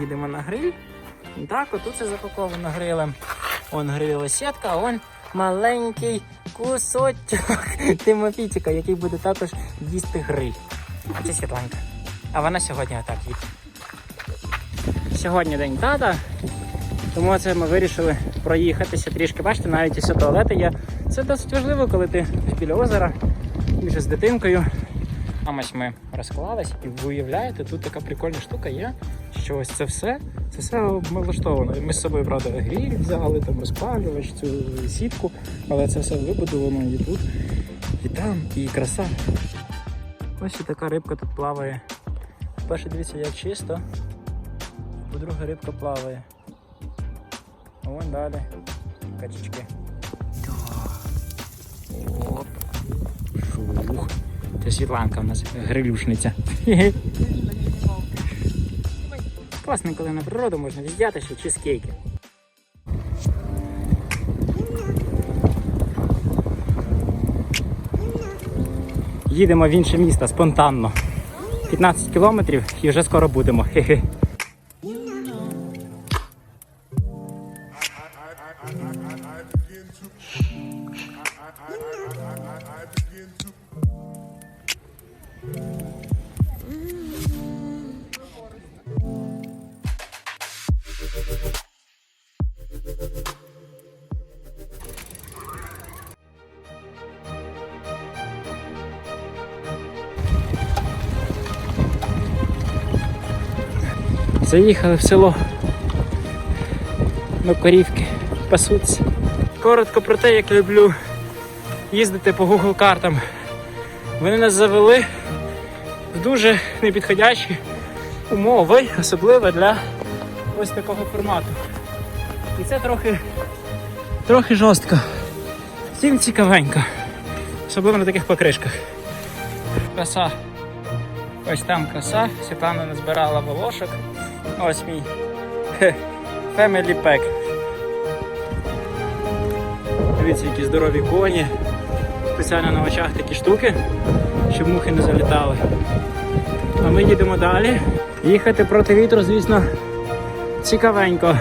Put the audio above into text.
їдемо на гриль. Так, отут це запаковано грилем. Он грилова сітка, а он маленький кусочок Тимофійчика, який буде також їсти гриль. А це Світланка. А вона сьогодні отак їсть. Сьогодні день тата, тому це ми вирішили проїхатися трішки. Бачите, навіть і туалети є. Це досить важливо, коли ти біля озера вже з дитинкою. А ось ми розклались, і ви уявляєте, тут така прикольна штука є, що ось це все, це все облаштовано. Ми з собою, правда, гріль взяли, там розпалювач, цю сітку, але це все вибудовано і тут, і там, і краса. Ось і така рибка тут плаває. Перше дивіться, як чисто. По-друге, рибка плаває. Вон далі. Качечки. Оп. Це Світланка у нас грилюшниця. Класно, коли на природу можна взяти ще чизкейки. Їдемо в інше місто спонтанно. 15 кілометрів і вже скоро будемо. Хе-хе. Заїхали в село. Ну, корівки пасуться. Коротко про те, як люблю їздити по Google картам. Вони нас завели в дуже непідходящі умови, особливо для ось такого формату. І це трохи, трохи жорстко. Втім цікавенько. Особливо на таких покришках. Краса. Ось там краса. Світлана назбирала волошок. Ось мій Family Pack. Дивіться, які здорові коні. Спеціально на очах такі штуки, щоб мухи не залітали. А ми їдемо далі. Їхати проти вітру, звісно, цікавенько.